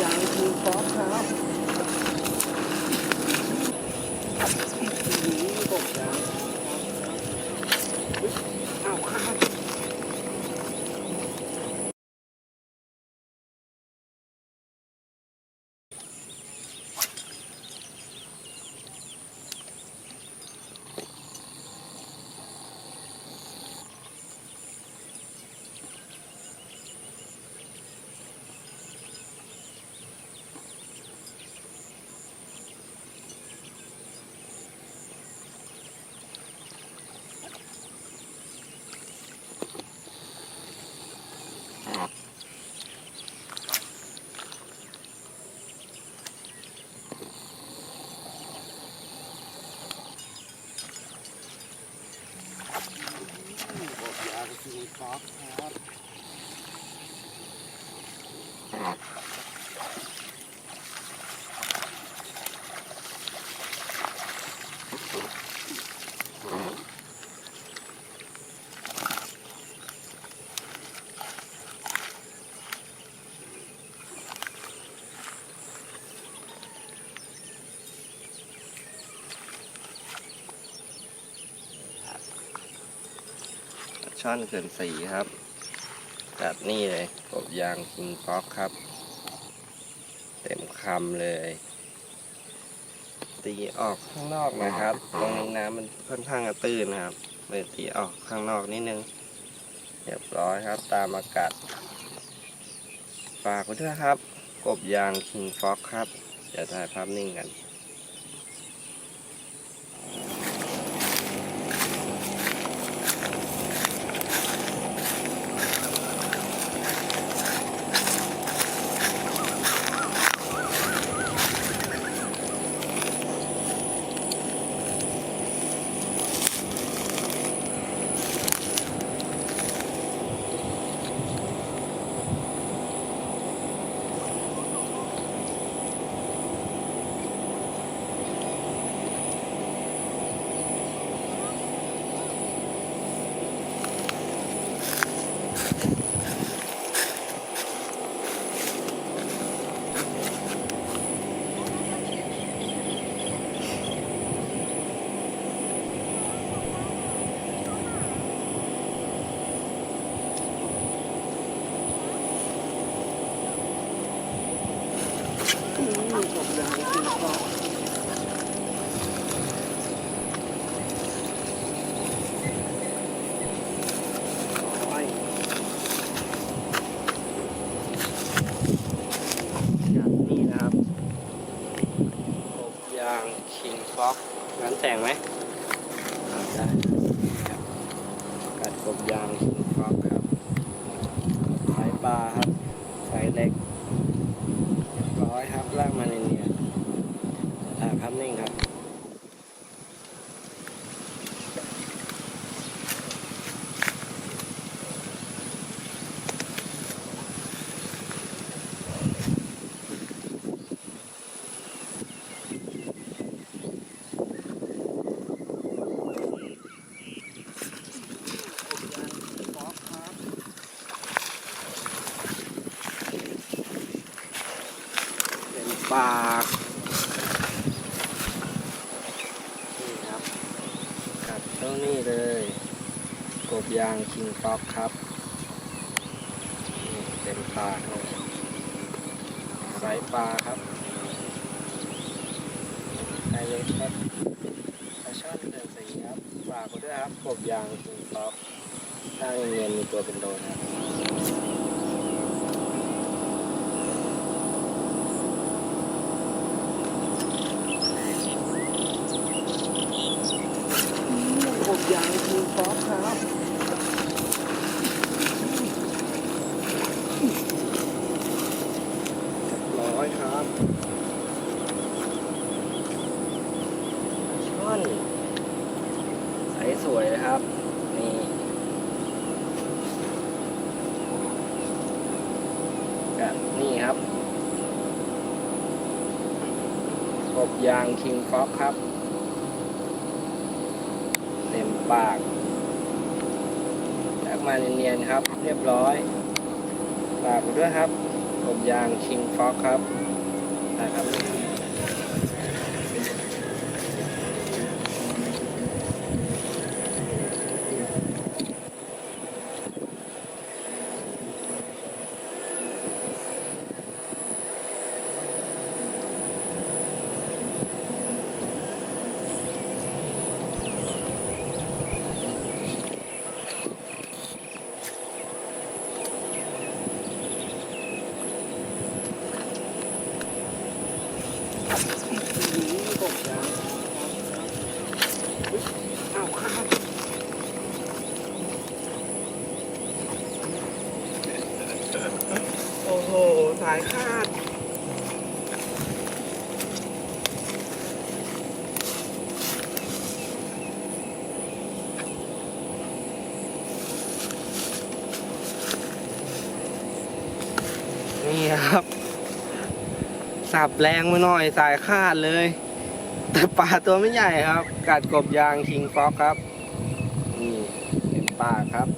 ยางคือฟอกครับนี่กบยางอ้าวครับ คือ ช่อนเขื่อนสีครับจัดนี่เลยกบยางคิงป๊อกครับ เต็มคำเลย ตีออกข้างนอกนะครับ ตรงนี้น้ำมันค่อนข้างตื้นนะครับเลยตีออกข้างนอกนิดนึงเรียบร้อยครับ ตามอากาศฝากไว้ด้วยครับ กบยางคิงฟ็อกครับเดี๋ยวถ่ายภาพนิ่งกัน อืมกบยางคือฟอกไปจัดนี่นะครับกบ ยางคิงฟอกงั้นแต่งไหมอ่าได้ครับกัดกบยางคิงฟอกครับสายปลาครับสายเล็ก เรียบร้อยครับลากมาในเนียนถ่ายภาพนิ่งครับ เป็นปากนี่ครับกัดเท่านี้เลย กบยางคิงฟ็อกครับนี่เต็มปากเลยสายปลาครับไฮเล็กครับปลาช่อนเดือนสีครับฝากไว้ด้วยครับกบยางคิงฟ็อกถ้าโรงเรียนมีตัวเป็นโดนครับ กบยางคือฟอกครับร้อยครับช่อนใสวยนะครับ นี่กับนี่ครับกบยางคิงฟอกครับ เต็มปากแลกมาเนียนๆครับ เรียบร้อยฝากด้วยครับกบยางคิงฟ็อกครับนะครับายคาดนี่ครับ สับแรงมาหน่อยสายคาดเลย แต่ปลาตัวไม่ใหญ่ครับ กัดกบยางคิงฟ็อกครับ นี่เห็นปลาครับ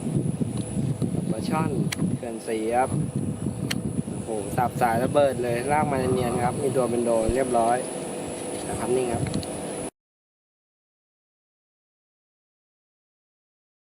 ปลาช่อนเขื่อนสีครับ โอ้โหสับสายระเบิดเลยลากมาเนียนครับ มีตัวเป็นโดนเรียบร้อยนะครับนี่ครับ